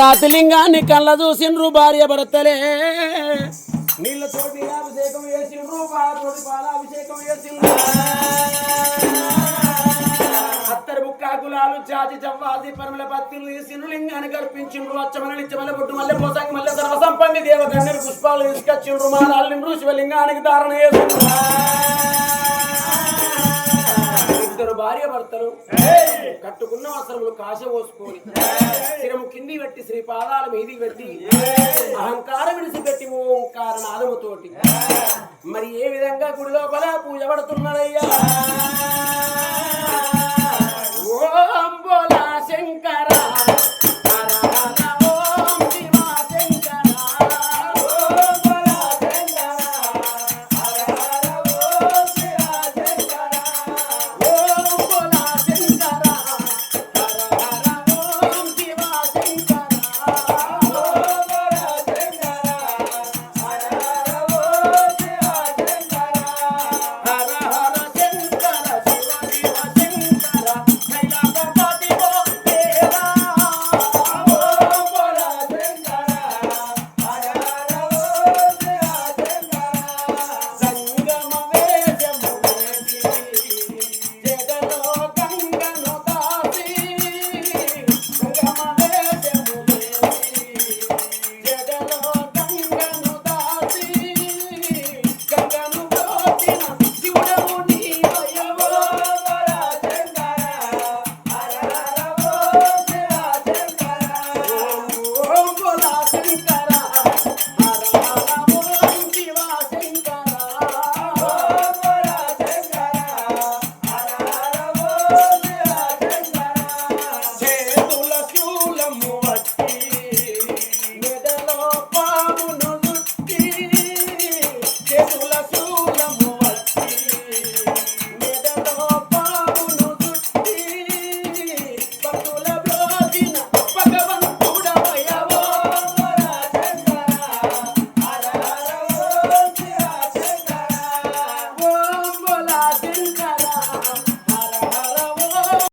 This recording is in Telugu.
రాతిలింగాన్ని కళ్ళ చూసిండ్రు భార్య భర్తలే. నీళ్ళ తోటి అభిషేకం చేసిండ్రు పాలతోటి పాలాభిషేకం చేసిండ్రు అత్తరు బుక్కాకులాలు చాచి చవ్వాసి పరమల పత్తులు తీసిండ్రు లింగాన్ని కల్పించిండ్రు అచ్చమల నిచ్చమల బొట్టు మల్లె పోసాకి మల్లె సర్వ సంపంగి దేవ గన్నెలు పుష్పాలు తీసుకొచ్చిండ్రు శివలింగానికి ధారణ చేసిండ్రు ఇద్దరు భార్య భర్తలు. కట్టుకున్న వస్త్రములు కాశ పోసుకొని శిరము కింది పెట్టి శ్రీ పాదాల మీది పెట్టి అహంకారం విడిచిపెట్టి ఓంకార నాదముతోటి. మరి ఏ విధంగా గుడి లోపల పూజ పడుతున్నాడయ్యా?